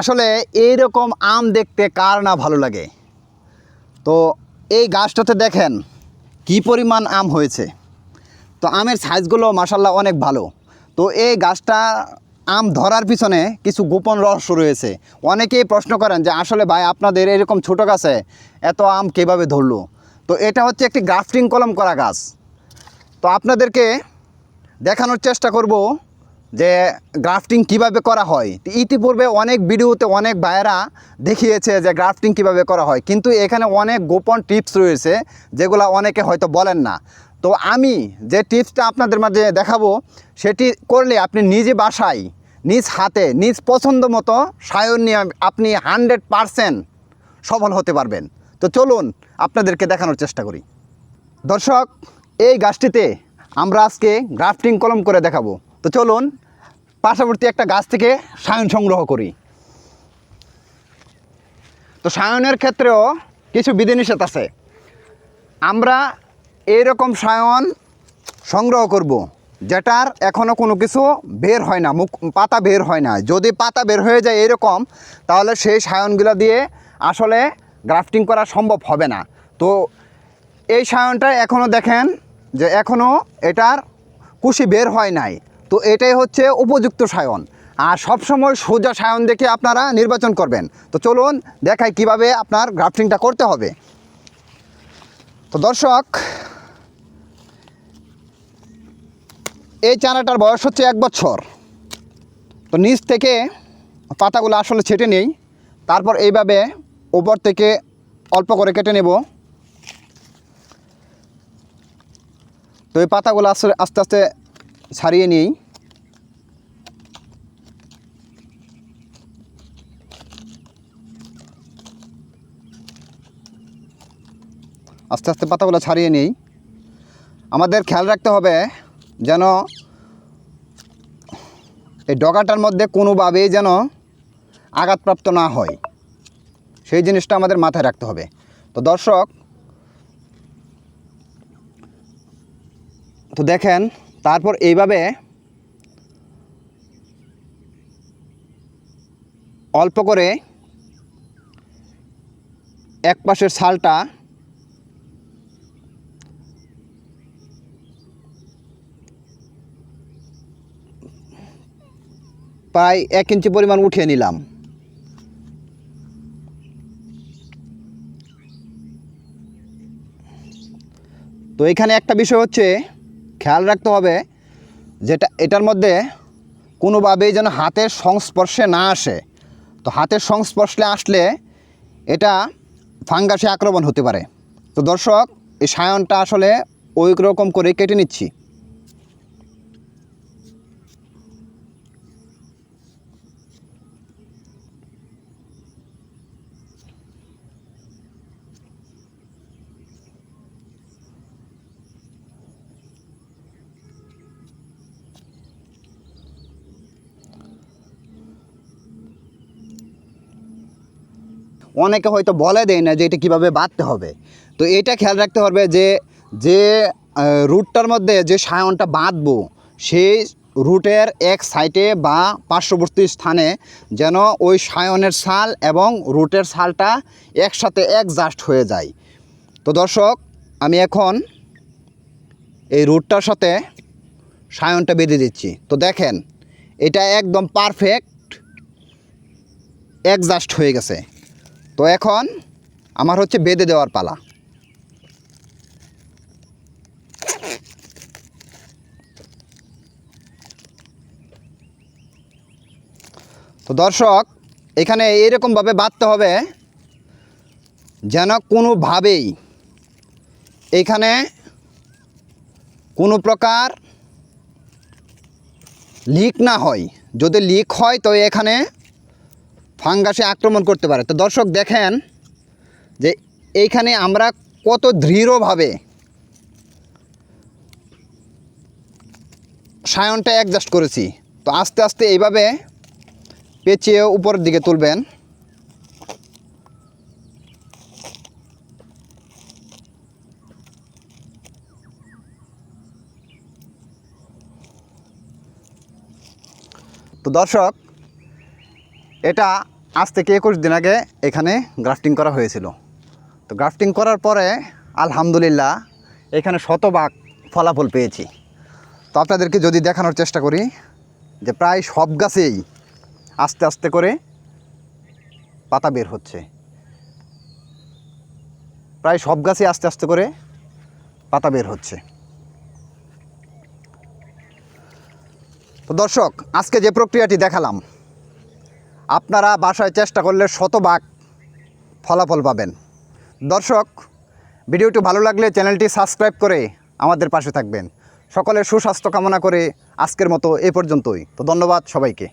আসলে এইরকম আম দেখতে কার না ভালো লাগে? তো এই গাছটাতে দেখেন কি পরিমাণ আম হয়েছে। তো আমের সাইজগুলো মাসাল্লাহ অনেক ভালো। তো এই গাছটা আম ধরার পিছনে কিছু গোপন রহস্য রয়েছে। অনেকেই প্রশ্ন করেন যে আসলে ভাই আপনাদের এরকম ছোটো গাছে এত আম কীভাবে ধরলো? তো এটা হচ্ছে একটি গ্রাফটিং কলম করা গাছ। তো আপনাদেরকে দেখানোর চেষ্টা করব যে গ্রাফটিং কীভাবে করা হয়। ইতিপূর্বে অনেক ভিডিওতে অনেক ভাইয়েরা দেখিয়েছে যে গ্রাফটিং কীভাবে করা হয়। কিন্তু এখানে অনেক গোপন টিপস রয়েছে, যেগুলো অনেকে হয়তো বলেন না। তো আমি যে টিপসটা আপনাদের মাঝে দেখাবো, সেটি করলে আপনি নিজে বাসায়, নিজ হাতে, নিজ পছন্দ মতো সায়ন নিয়ে আপনি হান্ড্রেড পারসেন্ট সফল হতে পারবেন। তো চলুন আপনাদেরকে দেখানোর চেষ্টা করি। দর্শক, এই গাছটিতে আমরা আজকে গ্রাফটিং কলম করে দেখাবো। তো চলুন পার্শ্ববর্তী একটা গাছ থেকে সায়ন সংগ্রহ করি। তো সায়নের ক্ষেত্রেও কিছু বিধিনিষেধ আছে। আমরা এইরকম সায়ন সংগ্রহ করব। যেটার এখনও কোনো কিছু বের হয় না, মুখ, পাতা বের হয় না। যদি পাতা বের হয়ে যায় এরকম, তাহলে সেই সায়নগুলো দিয়ে আসলে গ্রাফটিং করা সম্ভব হবে না। তো এই সায়নটা এখনও দেখেন যে এখনও এটার কুশি বের হয় নাই। তো এটাই হচ্ছে উপযুক্ত সায়ন। আর সবসময় সোজা সায়ন দেখে আপনারা নির্বাচন করবেন। তো চলুন দেখাই কীভাবে আপনার গ্রাফটিংটা করতে হবে। তো দর্শক, এই চারাটার বয়স হচ্ছে এক বছর। তো নিচ থেকে পাতাগুলো আসলে ছেটে নেই। তারপর এইভাবে উপর থেকে অল্প করে কেটে নেব। তো এই পাতাগুলো আসলে আস্তে আস্তে ছাড়িয়ে নিই আস্তে আস্তে পাতাগুলো ছাড়িয়ে নিই। আমাদের খেয়াল রাখতে হবে যেন এই ডগাটার মধ্যে কোনোভাবেই যেন আঘাতপ্রাপ্ত না হয়। সেই জিনিসটা আমাদের মাথায় রাখতে হবে। তো দর্শক, তো দেখেন তারপর এইভাবে অল্প করে এক পাশের ছালটা প্রায় এক ইঞ্চি পরিমাণ উঠিয়ে নিলাম। তো এখানে একটা বিষয় হচ্ছে খেয়াল রাখতে হবে যেটা এটার মধ্যে কোনোভাবেই যেন হাতের সংস্পর্শে না আসে। তো হাতের সংস্পর্শে আসলে এটা ফাঙ্গাসে আক্রমণ হতে পারে। তো দর্শক, এই সায়নটা আসলে ওই রকম করে কেটে নিচ্ছি। অনেকে হয়তো বলে দেয় না যে এটা কীভাবে বাঁধতে হবে। তো এটা খেয়াল রাখতে হবে যে যে রুটটার মধ্যে যে সায়নটা বাঁধবো, সেই রুটের এক সাইডে বা পার্শ্ববর্তী স্থানে যেন ওই সায়নের ছাল এবং রুটের ছালটা একসাথে একজাস্ট হয়ে যায়। তো দর্শক, আমি এখন এই রুটটার সাথে সায়নটা বেঁধে দিচ্ছি। তো দেখেন, এটা একদম পারফেক্ট একজাস্ট হয়ে গেছে। তো এখন আমার হচ্ছে বেঁধে দেওয়ার পালা। তো দর্শক, এখানে এইরকমভাবে বাঁধতে হবে যেন কোনোভাবেই এখানে কোনো প্রকার লিক না হয়। যদি লিক হয়, তো এখানে ফাঙ্গাসে আক্রমণ করতে পারে। তো দর্শক দেখেন যে এইখানে আমরা কত দৃঢ়ভাবে সায়নটা অ্যাডজাস্ট করেছি। তো আস্তে আস্তে এইভাবে পেঁচিয়ে উপরের দিকে তুলবেন। তো দর্শক এটা আজ থেকে একুশ দিন আগে এখানে গ্রাফটিং করা হয়েছিল। তো গ্রাফটিং করার পরে আলহামদুলিল্লাহ এখানে শতভাগ ফলাফল পেয়েছি। তো আপনাদেরকে যদি দেখানোর চেষ্টা করি যে প্রায় সব গাছেই আস্তে আস্তে করে পাতা বের হচ্ছে। প্রায় সব গাছে আস্তে আস্তে করে পাতা বের হচ্ছে। তো দর্শক, আজকে যে প্রক্রিয়াটি দেখালাম আপনারা বাসায় চেষ্টা করলে শতভাগ ফলাফল পাবেন। দর্শক, ভিডিওটি ভালো লাগলে চ্যানেলটি সাবস্ক্রাইব করে আমাদের পাশে থাকবেন। সকলের সুস্বাস্থ্য কামনা করে আজকের মতো এ পর্যন্তই। তো ধন্যবাদ সবাইকে।